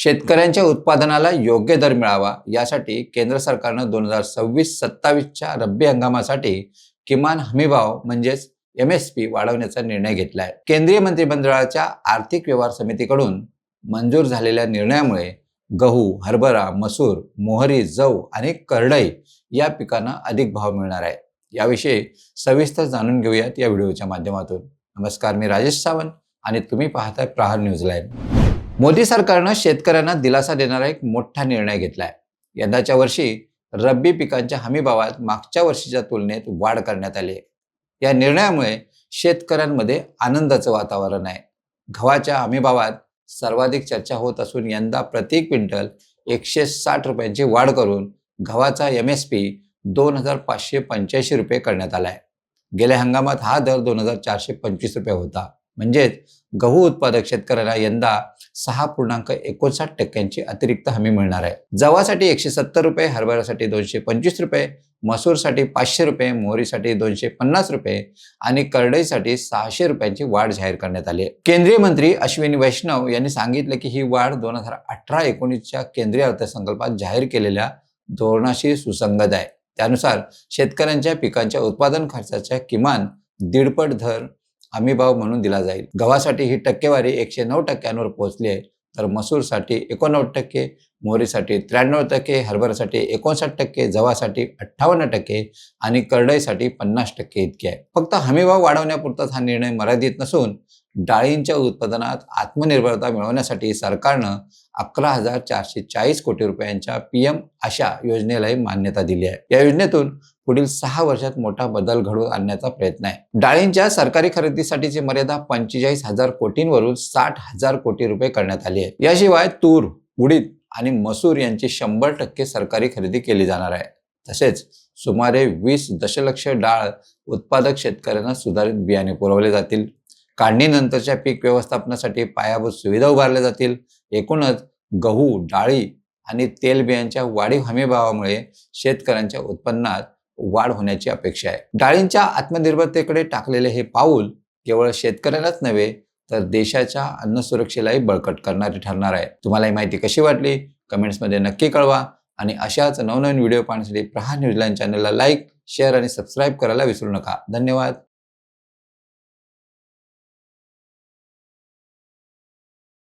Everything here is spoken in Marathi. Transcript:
शेतकऱ्यांच्या उत्पादनाला योग्य दर मिळावा यासाठी केंद्र सरकारनं दोन हजार सव्वीस सत्तावीसच्या रब्बी हंगामासाठी किमान हमीभाव म्हणजेच एम एस पी वाढवण्याचा निर्णय घेतला आहे केंद्रीय मंत्रिमंडळाच्या आर्थिक व्यवहार समितीकडून मंजूर झालेल्या निर्णयामुळे गहू हरभरा मसूर मोहरी जव आणि करडई या पिकांना अधिक भाव मिळणार आहे. याविषयी सविस्तर जाणून घेऊयात या व्हिडिओच्या माध्यमातून. नमस्कार मी राजेश सावंत आणि तुम्ही पाहताय प्रहार न्यूज लाईव्ह. मोदी सरकारनं शेतकऱ्यांना दिलासा देणारा एक मोठा निर्णय घेतलाय. यंदाच्या वर्षी रब्बी पिकांच्या हमीभावात मागच्या वर्षीच्या तुलनेत वाढ करण्यात आली आहे. या निर्णयामुळे शेतकऱ्यांमध्ये आनंदाचं वातावरण आहे. गव्हाच्या हमीभावात सर्वाधिक चर्चा होत असून यंदा प्रति क्विंटल एकशे साठ रुपयांची वाढ करून गव्हाचा एम एस पी दोन हजार पाचशे पंच्याऐंशी रुपये करण्यात आला आहे गेल्या हंगामात हा दर दोन हजार चारशे पंचवीस रुपये होता. म्हणजेच गहू उत्पादक शेतकऱ्याला यंदा सहा पूर्णांक एकोणसाठ टक्क्यांची अतिरिक्त हमी मिळणार आहे. जवासाठी एकशे सत्तर रुपये हरभऱ्यासाठी दोनशे पंचवीस रुपये मसूरसाठी पाचशे रुपये मोहरीसाठी दोनशे पन्नास रुपये आणि करडईसाठी सहाशे रुपयांची वाढ जाहीर करण्यात आली आहे. केंद्रीय मंत्री अश्विनी वैष्णव यांनी सांगितलं की ही वाढ दोन हजार अठरा एकोणीसच्या केंद्रीय अर्थसंकल्पात जाहीर केलेल्या धोरणाशी सुसंगत आहे. त्यानुसार शेतकऱ्यांच्या पिकांच्या उत्पादन खर्चाच्या किमान दीडपट दर हमीभाव म्हणून दिला जाईल. गव्हासाठी ही टक्केवारी एकशे नऊ टक्क्यांवर पोहोचली आहे. तर मसूरसाठी एकोणनव्वद टक्के मोहरीसाठी त्र्याण्णव टक्के हरभऱ्यासाठी एकोणसाठ टक्के जवासाठी अठ्ठावन्न टक्के आणि करडईसाठी पन्नास टक्के इतके आहे. फक्त हमीभाव वाढवण्यापुरताच हा निर्णय मर्यादित नसून डाळींच्या उत्पादनात आत्मनिर्भरता मिळवण्यासाठी सरकारनं अकरा हजार चारशे चाळीस कोटी रुपयांच्या पी एम आशा योजनेलाही मान्यता दिली आहे. या योजनेतून पुढील सहा वर्षात मोठा बदल घडवून आणण्याचा प्रयत्न आहे. डाळींच्या सरकारी खरेदीसाठीची मर्यादा पंचेचाळीस हजार कोटींवरून साठ हजार कोटी रुपये करण्यात आली आहे. याशिवाय तूर उडीद आणि मसूर यांची शंभर टक्के सरकारी खरेदी केली जाणार आहे. तसेच सुमारे वीस दशलक्ष डाळ उत्पादक शेतकऱ्यांना सुधारित बियाणे पुरवले जातील. काढणीनंतरच्या पीक व्यवस्थापनासाठी पायाभूत सुविधा उभारल्या जातील. एकूणच गहू डाळी आणि तेलबियांच्या वाढीव हमीभावामुळे शेतकऱ्यांच्या उत्पन्नात वाढ होण्याची अपेक्षा आहे. डाळींच्या आत्मनिर्भरतेकडे टाकलेले हे पाऊल केवळ शेतकऱ्यालाच नव्हे तर देशाच्या अन्न सुरक्षेलाही बळकट करणारे ठरणार आहे. तुम्हाला ही माहिती कशी वाटली? कमेंट्समध्ये नक्की कळवा आणि अशाच नवनवीन व्हिडिओ पाहण्यासाठी प्रहार न्यूझीलँड चॅनलला लाईक शेअर आणि सबस्क्राईब करायला विसरू नका. धन्यवाद.